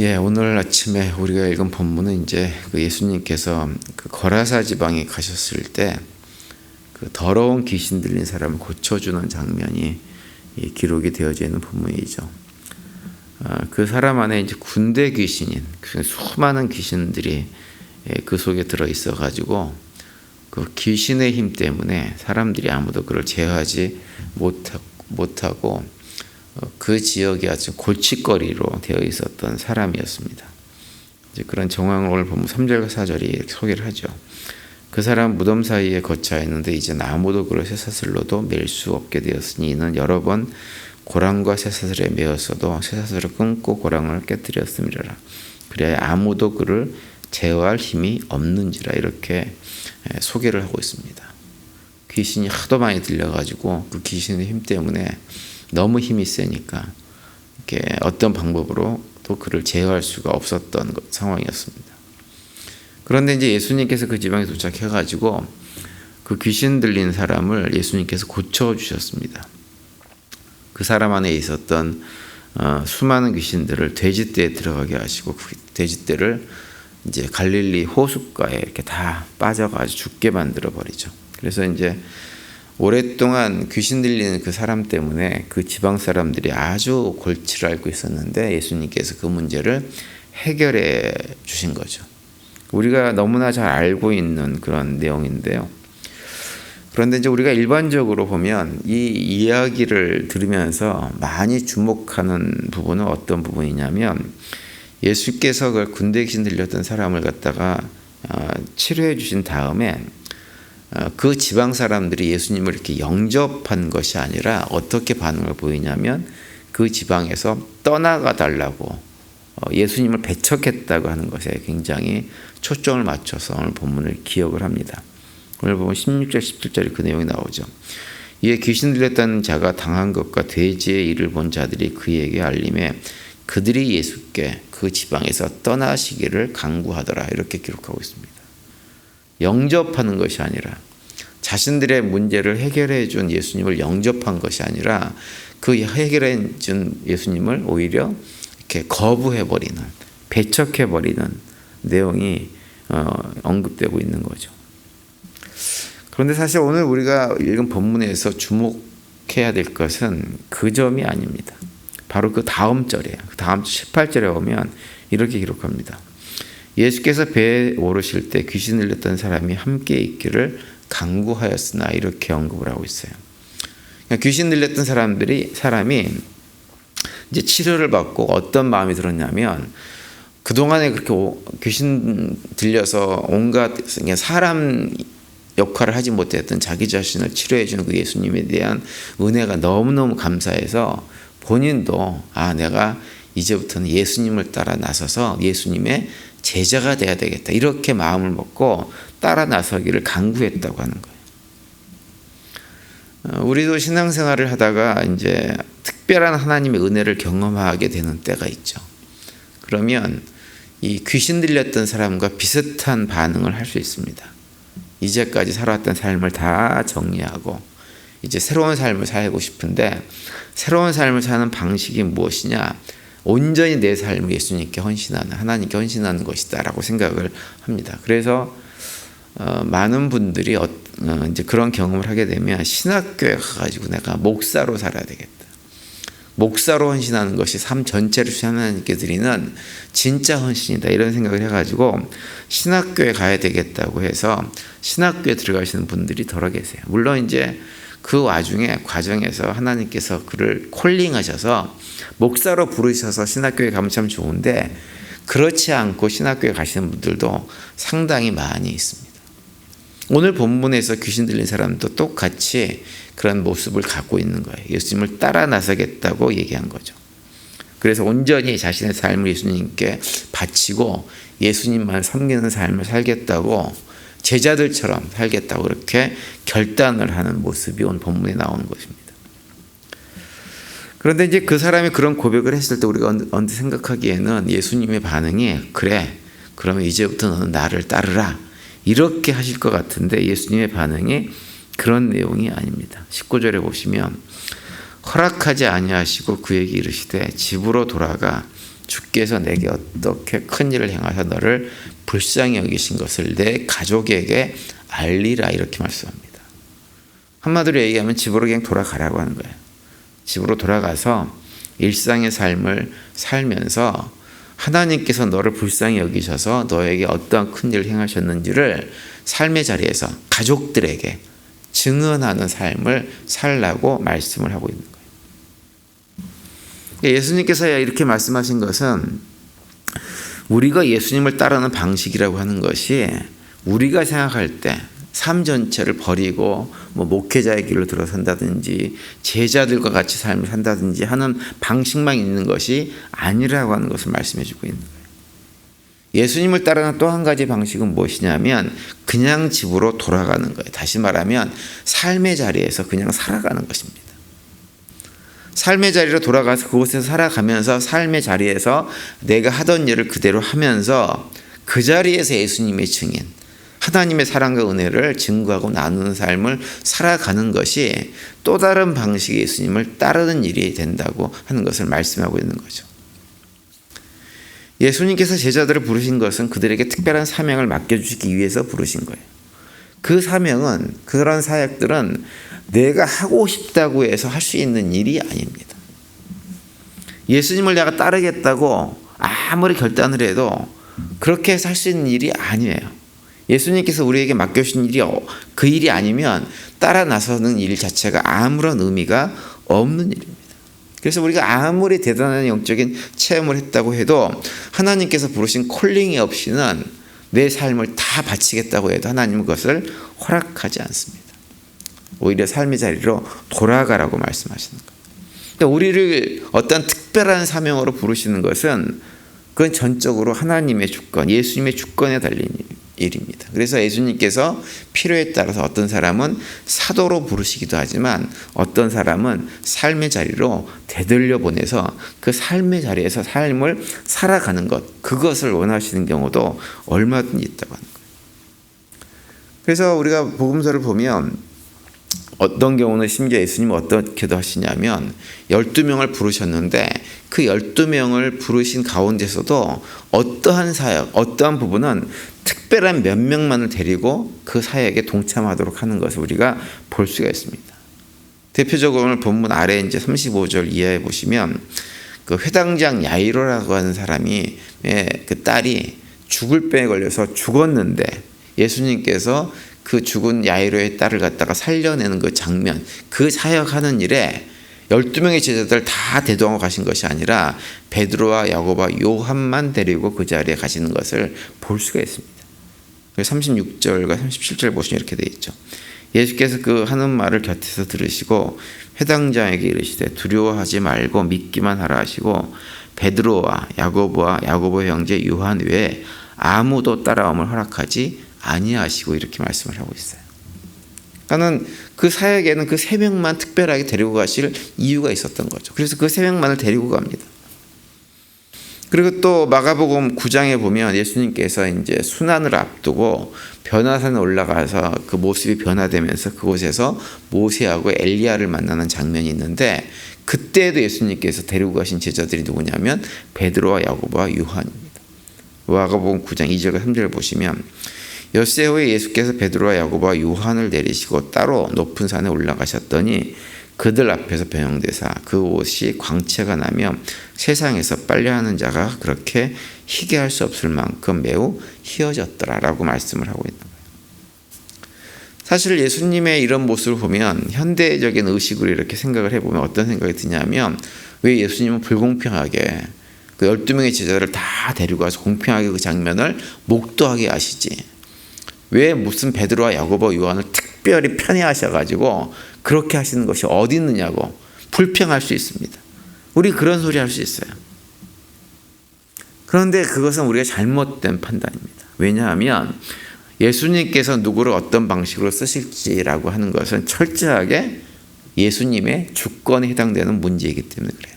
예, 오늘 아침에 우리가 읽은 본문은 이제 그 예수님께서 그 거라사 지방에 가셨을 때 그 더러운 귀신 들린 사람을 고쳐주는 장면이 기록이 되어져 있는 본문이죠. 아, 그 사람 안에 이제 군대 귀신인 그 수많은 귀신들이 예, 그 속에 들어 있어 가지고 그 귀신의 힘 때문에 사람들이 아무도 그를 제어하지 못하고 어, 그 지역이 아주 골칫거리로 되어 있었던 사람이었습니다. 이제 그런 정황을 오늘 보면 3절과 4절이 소개를 하죠. 그 사람 무덤 사이에 거쳐 있는데 이제 아무도 그를 쇠사슬로도 맬 수 없게 되었으니 이는 여러 번 고랑과 쇠사슬에 매었어도 쇠사슬을 끊고 고랑을 깨뜨렸음이라. 그래야 아무도 그를 제어할 힘이 없는지라 이렇게 소개를 하고 있습니다. 귀신이 하도 많이 들려가지고 그 귀신의 힘 때문에 너무 힘이 세니까 이렇게 어떤 방법으로 또 그를 제어할 수가 없었던 상황이었습니다. 그런데 이제 예수님께서 그 지방에 도착해 가지고 그 귀신 들린 사람을 예수님께서 고쳐 주셨습니다. 그 사람 안에 있었던 어, 수많은 귀신들을 돼지떼에 들어가게 하시고 그 돼지떼를 이제 갈릴리 호숫가에 이렇게 다 빠져가지고 죽게 만들어 버리죠. 그래서 이제 오랫동안 귀신 들리는 그 사람 때문에 그 지방 사람들이 아주 골치를 앓고 있었는데 예수님께서 그 문제를 해결해 주신 거죠. 우리가 너무나 잘 알고 있는 그런 내용인데요. 그런데 이제 우리가 일반적으로 보면 이 이야기를 들으면서 많이 주목하는 부분은 어떤 부분이냐면 예수께서 그 군대 귀신 들렸던 사람을 갖다가 어, 치료해 주신 다음에 어, 그 지방 사람들이 예수님을 이렇게 영접한 것이 아니라 어떻게 반응을 보이냐면 그 지방에서 떠나가 달라고 어, 예수님을 배척했다고 하는 것에 굉장히 초점을 맞춰서 오늘 본문을 기억을 합니다. 오늘 보면 16절 17절에 그 내용이 나오죠. 이에 귀신 들렸다는 자가 당한 것과 돼지의 일을 본 자들이 그에게 알림해 그들이 예수께 그 지방에서 떠나시기를 강구하더라 이렇게 기록하고 있습니다. 영접하는 것이 아니라 자신들의 문제를 해결해 준 예수님을 영접한 것이 아니라 그 해결해 준 예수님을 오히려 이렇게 거부해 버리는 배척해 버리는 내용이 어, 언급되고 있는 거죠. 그런데 사실 오늘 우리가 읽은 본문에서 주목해야 될 것은 그 점이 아닙니다. 바로 그 다음 절이에요. 그 다음 18절에 보면 이렇게 기록합니다. 예수께서 배에 오르실 때 귀신 들렸던 사람이 함께 있기를 강구하였으나 이렇게 언급을 하고 있어요. 그러니까 귀신 들렸던 사람들이 사람이 이제 치료를 받고 어떤 마음이 들었냐면 그 동안에 그렇게 귀신 들려서 온갖 사람 역할을 하지 못했던 자기 자신을 치료해 주는 그 예수님에 대한 은혜가 너무너무 감사해서 본인도 아 내가 이제부터는 예수님을 따라 나서서 예수님의 제자가 돼야 되겠다. 이렇게 마음을 먹고 따라 나서기를 강구했다고 하는 거예요. 어, 우리도 신앙생활을 하다가 이제 특별한 하나님의 은혜를 경험하게 되는 때가 있죠. 그러면 이 귀신 들렸던 사람과 비슷한 반응을 할 수 있습니다. 이제까지 살아왔던 삶을 다 정리하고 이제 새로운 삶을 살고 싶은데 새로운 삶을 사는 방식이 무엇이냐? 온전히 내 삶을 예수님께 헌신하는 하나님께 헌신하는 것이다라고 생각을 합니다. 그래서 어, 많은 분들이 어, 어, 이제 그런 경험을 하게 되면 신학교에 가가지고 내가 목사로 살아야 되겠다. 목사로 헌신하는 것이 삶 전체를 하나님께 드리는 진짜 헌신이다 이런 생각을 해가지고 신학교에 가야 되겠다고 해서 신학교에 들어가시는 분들이 덜어 계세요. 물론 이제 그 와중에 과정에서 하나님께서 그를 콜링하셔서 목사로 부르셔서 신학교에 가면 참 좋은데 그렇지 않고 신학교에 가시는 분들도 상당히 많이 있습니다. 오늘 본문에서 귀신 들린 사람도 똑같이 그런 모습을 갖고 있는 거예요. 예수님을 따라 나서겠다고 얘기한 거죠. 그래서 온전히 자신의 삶을 예수님께 바치고 예수님만 섬기는 삶을 살겠다고 제자들처럼 살겠다고 그렇게 결단을 하는 모습이 오늘 본문에 나오는 것입니다. 그런데 이제 그 사람이 그런 고백을 했을 때 우리가 언제 생각하기에는 예수님의 반응이 그래 그러면 이제부터 너는 나를 따르라 이렇게 하실 것 같은데 예수님의 반응이 그런 내용이 아닙니다. 19절에 보시면 허락하지 아니하시고 그에게 이르시되 집으로 돌아가 주께서 내게 어떻게 큰 일을 행하사 너를 불쌍히 여기신 것을 내 가족에게 알리라 이렇게 말씀합니다. 한마디로 얘기하면 집으로 그냥 돌아가라고 하는 거예요. 집으로 돌아가서 일상의 삶을 살면서 하나님께서 너를 불쌍히 여기셔서 너에게 어떠한 큰 일을 행하셨는지를 삶의 자리에서 가족들에게 증언하는 삶을 살라고 말씀을 하고 있는 거 예요. 예수님께서 이렇게 말씀하신 것은 우리가 예수님을 따르는 방식이라고 하는 것이 우리가 생각할 때 삶 전체를 버리고 뭐 목회자의 길로 들어선다든지 제자들과 같이 삶을 산다든지 하는 방식만 있는 것이 아니라고 하는 것을 말씀해 주고 있는 거예요. 예수님을 따르는 또 한 가지 방식은 무엇이냐면 그냥 집으로 돌아가는 거예요. 다시 말하면 삶의 자리에서 그냥 살아가는 것입니다. 삶의 자리로 돌아가서 그곳에서 살아가면서 삶의 자리에서 내가 하던 일을 그대로 하면서 그 자리에서 예수님의 증인, 하나님의 사랑과 은혜를 증거하고 나누는 삶을 살아가는 것이 또 다른 방식의 예수님을 따르는 일이 된다고 하는 것을 말씀하고 있는 거죠. 예수님께서 제자들을 부르신 것은 그들에게 특별한 사명을 맡겨주시기 위해서 부르신 거예요. 그 사명은 그런 사역들은 내가 하고 싶다고 해서 할 수 있는 일이 아닙니다. 예수님을 내가 따르겠다고 아무리 결단을 해도 그렇게 해서 할 수 있는 일이 아니에요. 예수님께서 우리에게 맡겨주신 일이 어, 그 일이 아니면 따라 나서는 일 자체가 아무런 의미가 없는 일입니다. 그래서 우리가 아무리 대단한 영적인 체험을 했다고 해도 하나님께서 부르신 콜링이 없이는 내 삶을 다 바치겠다고 해도 하나님은 그것을 허락하지 않습니다. 오히려 삶의 자리로 돌아가라고 말씀하시는 거예요. 그러니까 우리를 어떤 특별한 사명으로 부르시는 것은 그건 전적으로 하나님의 주권, 예수님의 주권에 달린 일입니다. 일입니다. 그래서 예수님께서 필요에 따라서 어떤 사람은 사도로 부르시기도 하지만 어떤 사람은 삶의 자리로 되돌려 보내서 그 삶의 자리에서 삶을 살아가는 것 그것을 원하시는 경우도 얼마든지 있다고 하는 거예요. 그래서 우리가 복음서를 보면 어떤 경우는 심지어 예수님은 어떻게도 하시냐면 12명을 부르셨는데 그 12명을 부르신 가운데서도 어떠한 사역, 어떠한 부분은 특별한 몇 명만을 데리고 그 사역에 동참하도록 하는 것을 우리가 볼 수가 있습니다. 대표적으로 오늘 본문 아래 이제 35절 이하에 보시면 그 회당장 야이로라고 하는 사람이 예, 그 딸이 죽을 병에 걸려서 죽었는데 예수님께서 그 죽은 야이로의 딸을 갖다가 살려내는 그 장면, 그 사역하는 일에 12명의 제자들 다 대동하고 가신 것이 아니라 베드로와 야고보와 요한만 데리고 그 자리에 가시는 것을 볼 수가 있습니다. 36절과 37절 보시면 이렇게 되어 있죠. 예수께서 그 하는 말을 곁에서 들으시고 회당장에게 이르시되 두려워하지 말고 믿기만 하라 하시고 베드로와 야고보와 야고보 형제 요한 외에 아무도 따라옴을 허락하지 아니하시고 이렇게 말씀을 하고 있어요. 그러니까는 그 사역에는 그 세 명만 특별하게 데리고 가실 이유가 있었던 거죠. 그래서 그 세 명만을 데리고 갑니다. 그리고 또 마가복음 9장에 보면 예수님께서 이제 순환을 앞두고 변화산에 올라가서 그 모습이 변화되면서 그곳에서 모세하고 엘리야를 만나는 장면이 있는데 그때도 예수님께서 데리고 가신 제자들이 누구냐면 베드로와 야고보와 요한입니다. 마가복음 9장 2절과 3절을 보시면 엿새 후에 예수께서 베드로와 야고보와 요한을 내리시고 따로 높은 산에 올라가셨더니 그들 앞에서 변형되사 그 옷이 광채가 나며 세상에서 빨래하는 자가 그렇게 희게 할 수 없을 만큼 매우 희어졌더라라고 말씀을 하고 있는 거예요. 사실 예수님의 이런 모습을 보면 현대적인 의식으로 이렇게 생각을 해보면 어떤 생각이 드냐면 왜 예수님은 불공평하게 그 12명의 제자를 다 데리고 와서 공평하게 그 장면을 목도하게 하시지. 왜 무슨 베드로와 야고보 요한을 특별히 편애하셔 가지고 그렇게 하시는 것이 어디 있느냐고 불평할 수 있습니다. 우리 그런 소리 할 수 있어요. 그런데 그것은 우리가 잘못된 판단입니다. 왜냐하면 예수님께서 누구를 어떤 방식으로 쓰실지라고 하는 것은 철저하게 예수님의 주권에 해당되는 문제이기 때문에 그래요.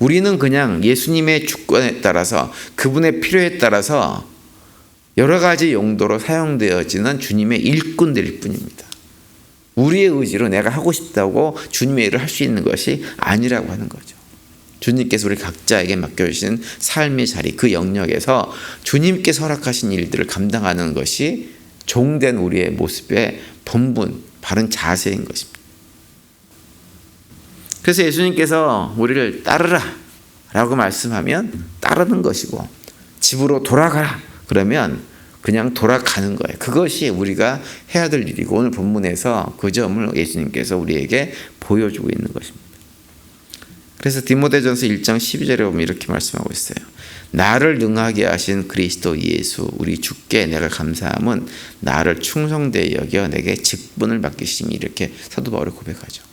우리는 그냥 예수님의 주권에 따라서 그분의 필요에 따라서 여러 가지 용도로 사용되어지는 주님의 일꾼들일 뿐입니다. 우리의 의지로 내가 하고 싶다고 주님의 일을 할 수 있는 것이 아니라고 하는 거죠. 주님께서 우리 각자에게 맡겨주신 삶의 자리, 그 영역에서 주님께서 허락하신 일들을 감당하는 것이 종된 우리의 모습의 본분, 바른 자세인 것입니다. 그래서 예수님께서 우리를 따르라 라고 말씀하면 따르는 것이고 집으로 돌아가라 그러면 그냥 돌아가는 거예요. 그것이 우리가 해야 될 일이고 오늘 본문에서 그 점을 예수님께서 우리에게 보여주고 있는 것입니다. 그래서 디모데전서 1장 12절에 보면 이렇게 말씀하고 있어요. 나를 능하게 하신 그리스도 예수 우리 주께 내가 감사함은 나를 충성되이 여겨 내게 직분을 맡기심이 이렇게 사도 바울이 고백하죠.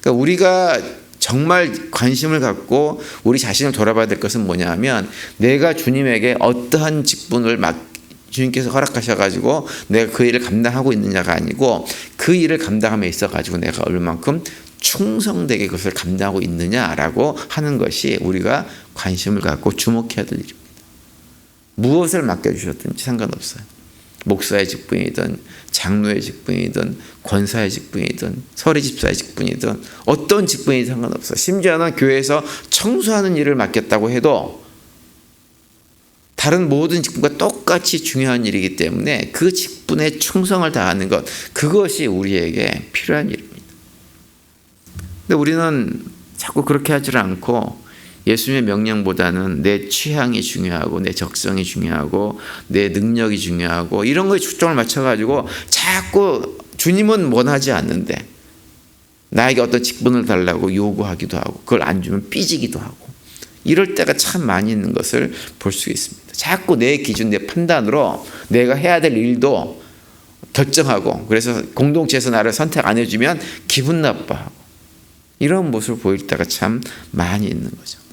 그러니까 우리가 정말 관심을 갖고 우리 자신을 돌아봐야 될 것은 뭐냐면 내가 주님에게 어떠한 직분을 맡 주님께서 허락하셔가지고 내가 그 일을 감당하고 있느냐가 아니고 그 일을 감당함에 있어가지고 내가 얼만큼 충성되게 그것을 감당하고 있느냐라고 하는 것이 우리가 관심을 갖고 주목해야 될 일입니다. 무엇을 맡겨주셨든지 상관없어요. 목사의 직분이든 장로의 직분이든 권사의 직분이든 서리 집사의 직분이든 어떤 직분이든 상관없어. 심지어는 교회에서 청소하는 일을 맡겼다고 해도 다른 모든 직분과 똑같이 중요한 일이기 때문에 그 직분에 충성을 다하는 것 그것이 우리에게 필요한 일입니다. 근데 우리는 자꾸 그렇게 하지 않고 예수님의 명령보다는 내 취향이 중요하고 내 적성이 중요하고 내 능력이 중요하고 이런 거에 초점을 맞춰가지고 자꾸 주님은 원하지 않는데 나에게 어떤 직분을 달라고 요구하기도 하고 그걸 안 주면 삐지기도 하고 이럴 때가 참 많이 있는 것을 볼 수 있습니다. 자꾸 내 기준, 내 판단으로 내가 해야 될 일도 결정하고 그래서 공동체에서 나를 선택 안 해주면 기분 나빠하고 이런 모습을 보일 때가 참 많이 있는 거죠.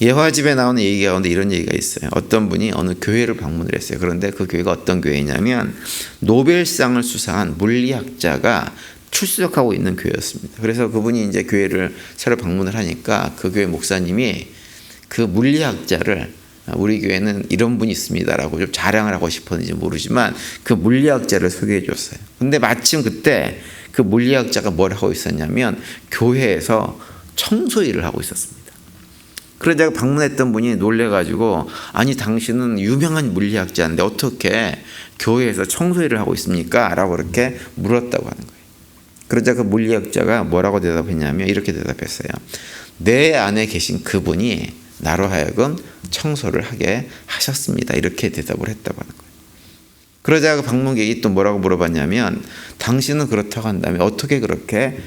예화 집에 나오는 얘기 가운데 이런 얘기가 있어요. 어떤 분이 어느 교회를 방문을 했어요. 그런데 그 교회가 어떤 교회냐면 노벨상을 수상한 물리학자가 출석하고 있는 교회였습니다. 그래서 그분이 이제 교회를 새로 방문을 하니까 그 교회 목사님이 그 물리학자를 우리 교회는 이런 분이 있습니다라고 좀 자랑을 하고 싶었는지 모르지만 그 물리학자를 소개해 줬어요. 근데 마침 그때 그 물리학자가 뭘 하고 있었냐면 교회에서 청소 일을 하고 있었습니다. 그래서 제가 방문했던 분이 놀래가지고 아니 당신은 유명한 물리학자인데 어떻게 교회에서 청소 일을 하고 있습니까? 라고 그렇게 물었다고 하는 거예요. 그러자 그 물리학자가 뭐라고 대답했냐면 이렇게 대답했어요. 내 안에 계신 그분이 나로 하여금 청소를 하게 하셨습니다. 이렇게 대답을 했다고 하는 거예요. 그러자 그 방문객이 또 뭐라고 물어봤냐면 당신은 그렇다고 한다면 어떻게 그렇게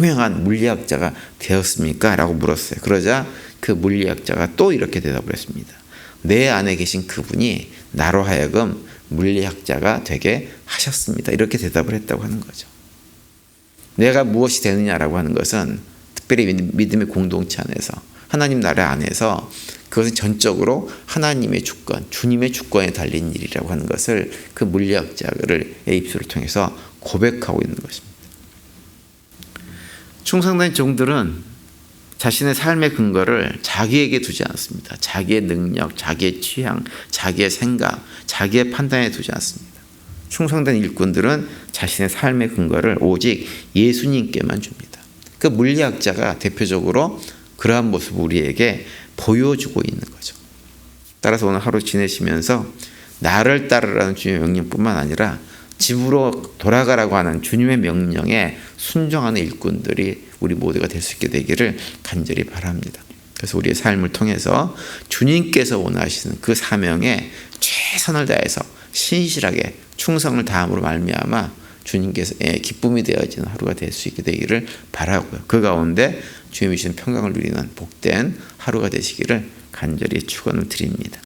유명한 물리학자가 되었습니까? 라고 물었어요. 그러자 그 물리학자가 또 이렇게 대답을 했습니다. 내 안에 계신 그분이 나로 하여금 물리학자가 되게 하셨습니다. 이렇게 대답을 했다고 하는 거죠. 내가 무엇이 되느냐라고 하는 것은 특별히 믿음의 공동체 안에서 하나님 나라 안에서 그것은 전적으로 하나님의 주권, 주님의 주권에 달린 일이라고 하는 것을 그 물리학자를 입술을 통해서 고백하고 있는 것입니다. 충성된 종들은 자신의 삶의 근거를 자기에게 두지 않습니다. 자기의 능력, 자기의 취향, 자기의 생각, 자기의 판단에 두지 않습니다. 충성된 일꾼들은 자신의 삶의 근거를 오직 예수님께만 줍니다. 그 물리학자가 대표적으로 그러한 모습 우리에게 보여주고 있는 거죠. 따라서 오늘 하루 지내시면서 나를 따르라는 주님의 명령뿐만 아니라 집으로 돌아가라고 하는 주님의 명령에 순종하는 일꾼들이 우리 모두가 될 수 있게 되기를 간절히 바랍니다. 그래서 우리의 삶을 통해서 주님께서 원하시는 그 사명에 최선을 다해서 신실하게 충성을 다함으로 말미암아 주님께서 기쁨이 되어지는 하루가 될 수 있게 되기를 바라고요. 그 가운데 주님이 주신 평강을 누리는 복된 하루가 되시기를 간절히 축원을 드립니다.